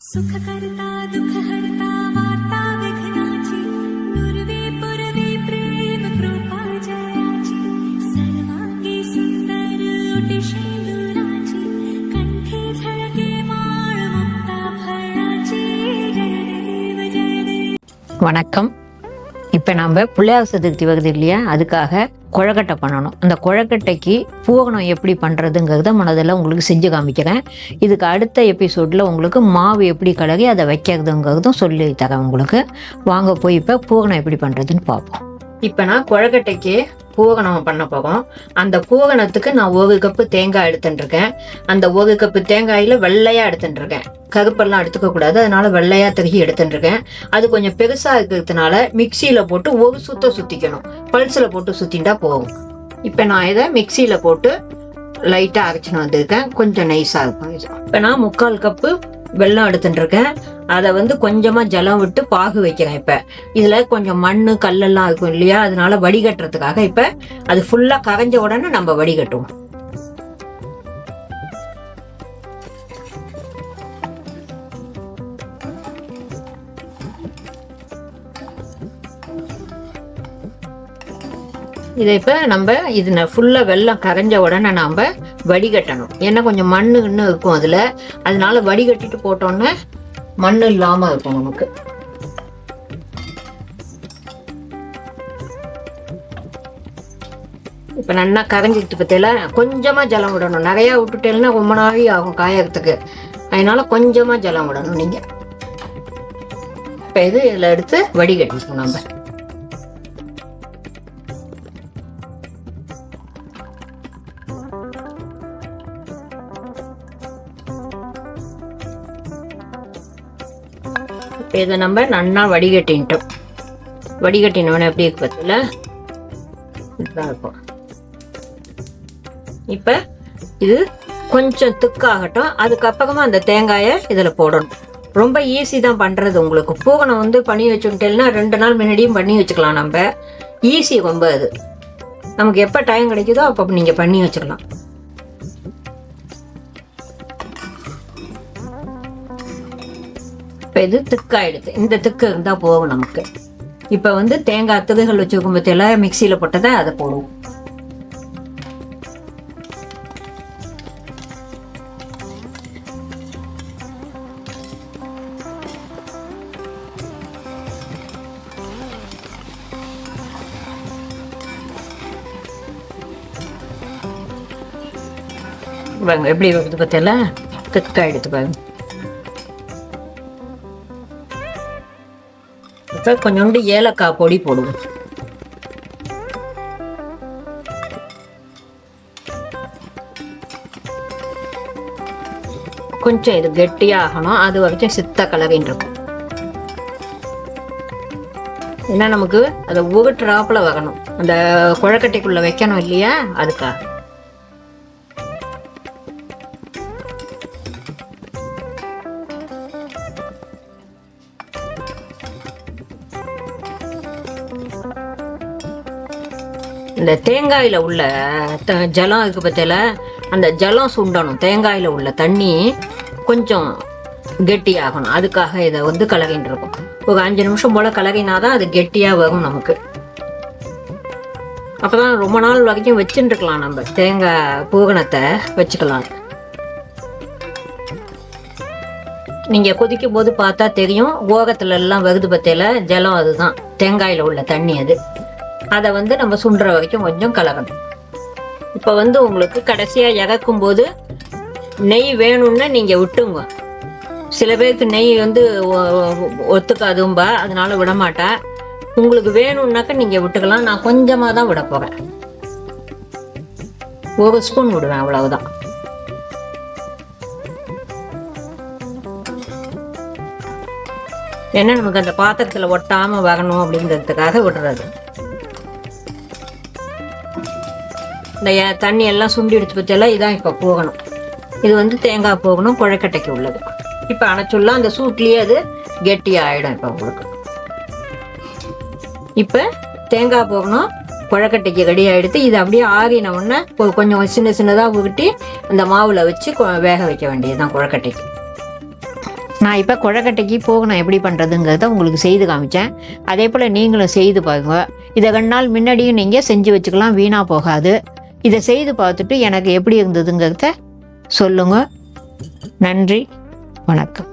सुख करता दुख हरता वार्ता विघ्नाची पूर्वे पुरवे प्रेम कृपा जयाची सर्वांगी सुंदर ओटी शेंदुराची कंठी झळके माळ मुक्ता फळाची जय देव जय देव வணக்கம் இப்போ நம்ம பிள்ளையார் சதுர்த்தி வருது இல்லையா அதுக்காக குழக்கட்டை பண்ணணும். அந்த குழக்கட்டைக்கு பூகணம் எப்படி பண்ணுறதுங்கிறத மனதில் உங்களுக்கு செஞ்சு காமிக்கிறேன். இதுக்கு அடுத்த எபிசோடில் உங்களுக்கு மாவு எப்படி கழகி அதை வைக்கிறதுங்கிறதும் சொல்லி தரேன் உங்களுக்கு. வாங்க போய் இப்போ பூகணம் எப்படி பண்ணுறதுன்னு பார்ப்போம். இப்போ நான் குழக்கட்டைக்கு பூவகணம் பண்ண போகிறோம் அந்த பூவகணத்துக்கு நான் ஒரு கப்பு தேங்காய் எடுத்துட்டுருக்கேன். அந்த ஒரு கப்பு தேங்காயில் வெள்ளையாக எடுத்துட்டுருக்கேன். கருப்பெல்லாம் எடுத்துக்க கூடாது. அதனால வெள்ளையாக திருகி எடுத்துட்டுருக்கேன். அது கொஞ்சம் பெருசாக இருக்கிறதுனால மிக்சியில் போட்டு ஒரு சுத்த சுற்றிக்கணும் பல்ஸில் போட்டு சுத்திட்டா போகும் இப்போ நான் இதை மிக்சியில் போட்டு லைட்டாக அரைச்சின்னு வந்திருக்கேன். கொஞ்சம் நைஸாக இருக்கும் இது. இப்போ நான் முக்கால் கப்பு வெள்ளம் எடுத்துட்டு இருக்கேன் அதை வந்து கொஞ்சமா ஜலம் விட்டு பாகு வைக்கிறேன் இப்ப. இதுல கொஞ்சம் மண்ணு கல்லெல்லாம் இருக்கும் இல்லையா? அதனால வடிகட்டுறதுக்காக இப்ப அது ஃபுல்லா கரைஞ்ச உடனே நம்ம வடிகட்டுவோம். இதை இப்போ நம்ம இது ஃபுல்லாக வெள்ளம் கரைஞ்ச உடனே நாம் வடிகட்டணும். ஏன்னா கொஞ்சம் மண்ணு இன்னும் இருக்கும் அதில். அதனால வடிகட்டிட்டு போட்டோன்னே மண் இல்லாமல் இருக்கும் நமக்கு. இப்போ நல்லா கரைஞ்சிக்கிட்டு பற்றியில கொஞ்சமாக ஜலம் விடணும். நிறையா விட்டுட்டேன்னா ரொம்ப நாளி ஆகும் காயறதுக்கு. அதனால கொஞ்சமாக ஜலம் விடணும் நீங்கள் இப்போ இது இதில் எடுத்து வடிகட்டிக்கணும் நம்ம. இப்போ இதை நம்ம நன்னா வடிகட்டின்ட்டோம் வடிகட்டினவன எப்படி இருக்கு பார்த்தல? இப்படிதான் இருக்கும். இப்போ இது கொஞ்சம் திக்காகட்டும் அதுக்கப்புறமா அந்த தேங்காயை இதில் போடணும். ரொம்ப ஈஸி தான் பண்ணுறது உங்களுக்கு. பூகணம் வந்து பண்ணி வச்சுக்கிட்டேன்னா ரெண்டு நாள் முன்னாடியும் பண்ணி வச்சுக்கலாம் நம்ம. ஈஸி ரொம்ப அது. நமக்கு எப்போ டைம் கிடைக்குதோ அப்போ நீங்கள் பண்ணி வச்சுக்கலாம். இப்போ இது திக்காயிடுது. இந்த திக்கு இருந்தால் போகும் நமக்கு. இப்போ வந்து தேங்காய் துகைகள் வச்சுருக்கும் பற்றியெல்லாம் மிக்சியில் போட்டதை அதை போடுவோம். பாருங்க எப்படி வருது பற்றியெல்லாம் திக்காயிடுது பாருங்க. இப்போ கொஞ்சோண்டு ஏலக்காய் பொடி போடுவோம். கொஞ்சம் இது கெட்டியாகணும். அது வரைக்கும் சித்த கலவின்னு இருக்கும். ஏன்னா நமக்கு அதை ஒரு ட்ராப்பில் வரணும் அந்த குழக்கட்டைக்குள்ளே வைக்கணும் இல்லையா? அதுக்காக. இந்த தேங்காயில் உள்ள த- ஜலம் இருக்கு பற்றியில் அந்த ஜலம் சுண்டணும். தேங்காயில் உள்ள தண்ணி கொஞ்சம் கெட்டியாகணும். அதுக்காக இதை வந்து கலரின்னு இருக்கும். ஒரு அஞ்சு நிமிஷம் போல் கலகினா தான் அது கெட்டியாக வரும் நமக்கு. அப்போ தான் ரொம்ப நாள் வரைக்கும் வச்சுட்டுருக்கலாம் நம்ம. தேங்காய் பூகணத்தை வச்சுக்கலாம். நீங்கள் கொதிக்கும் போது பார்த்தா தெரியும். ஓகத்துல எல்லாம் வருது பத்தையில் ஜலம் அதுதான். தேங்காயில் உள்ள தண்ணி அது. அதை வந்து நம்ம சுண்டுற வரைக்கும் கொஞ்சம் கலக்கணும். இப்போ வந்து உங்களுக்கு கடைசியாக இறக்கும் போது நெய் வேணும்னா நீங்கள் விட்டுங்க சில பேருக்கு நெய் வந்து ஒத்துக்காதும்பா அதனால விட உங்களுக்கு வேணும்னாக்கா நீங்கள் விட்டுக்கலாம். நான் கொஞ்சமாக தான் விட போகிறேன் ஒரு ஸ்பூன் விடுவேன் அவ்வளவுதான். ஏன்னா நமக்கு அந்த பாத்திரத்தில் ஒட்டாமல் வரணும் அப்படிங்கிறதுக்காக விடுறது. இந்த தண்ணி எல்லாம் சுண்டி எடுத்து பற்றியெல்லாம் இதான் இப்போ போகணும். இது வந்து தேங்காய் போகணும் குழக்கட்டைக்கு உள்ளது. இப்போ அணைச்சுள்ள அந்த சூட்லேயே அது கெட்டியாக ஆகிடும் இப்போ உங்களுக்கு. இப்போ தேங்காய் போகணும் குழக்கட்டைக்கு ரெடி ஆகிடுத்து இது அப்படியே ஆறின உடனே கொஞ்சம் சின்ன சின்னதாக உருட்டி அந்த மாவில் வச்சு கொ- வேக வைக்க வேண்டியதுதான் குழக்கட்டைக்கு நான் இப்போ குழக்கட்டைக்கு போகணும் எப்படி பண்ணுறதுங்கிறத உங்களுக்கு செய்து காமிச்சேன். அதே போல் நீங்களும் செய்து பாருங்க. இதை ரெண்டு நாள் முன்னாடியும் நீங்கள் செஞ்சு வச்சுக்கலாம் வீணாக போகாது. இதை செய்து பார்த்துட்டு எனக்கு எப்படி இருந்ததுங்கிறத சொல்லுங்கள் நன்றி. வணக்கம்.